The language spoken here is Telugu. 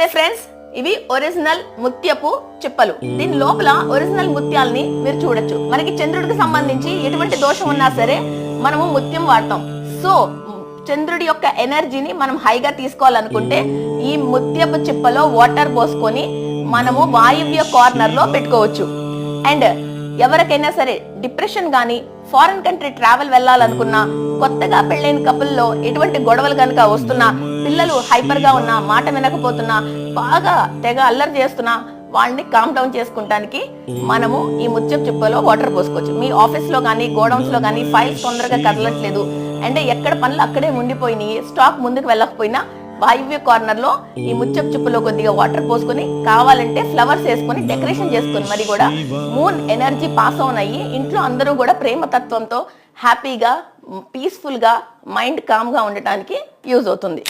నమస్తే ఫ్రెండ్స్. ఇవి ఒరిజినల్ ముత్యపు చిప్పలు. దీని లోపల ఒరిజినల్ ముత్యాల్ని మీరు చూడొచ్చు. మనకి చంద్రుడికి సంబంధించి ఎటువంటి దోషం ఉన్నా సరే మనము ముత్యం వాడతాం. సో చంద్రుడి యొక్క ఎనర్జీని మనం హైగా తీసుకోవాలనుకుంటే ఈ ముత్యపు చిప్పలో వాటర్ పోసుకొని మనము వాయువ్య కార్నర్లో పెట్టుకోవచ్చు. అండ్ ఎవరికైనా సరే డిప్రెషన్ కానీ ఫారెన్ కంట్రీ ట్రావెల్ వెళ్ళాలనుకున్నా కొత్తగా పెళ్ళైన కపుల్లో ఎటువంటి గొడవలు కనుక వస్తున్నా పిల్లలు హైపర్గా ఉన్నా మాట వినకపోతున్నా బాగా తెగ అల్లరి చేస్తున్నా వాళ్ళని కామ్ డౌన్ చేసుకుంటానికి మనము ఈ ముత్యపు చిప్పలో వాటర్ పోసుకోవచ్చు. మీ ఆఫీస్లో కానీ గోడౌన్స్లో కానీ ఫైల్స్ తొందరగా కదలట్లేదు. అంటే ఎక్కడ పనులు అక్కడే ఉండిపోయినాయి స్టాక్ ముందుకు వెళ్ళకపోయినా వాయువ్య కార్నర్లో ఈ ముచ్చపు చిప్పులో కొద్దిగా వాటర్ పోసుకొని కావాలంటే ఫ్లవర్స్ వేసుకొని డెకరేషన్ చేసుకొని మరి కూడా మూన్ ఎనర్జీ పాస్ ఆన్ అయ్యి ఇంట్లో అందరూ కూడా ప్రేమ తత్వంతో హ్యాపీగా పీస్ఫుల్గా మైండ్ కామ్గా ఉండటానికి యూజ్ అవుతుంది.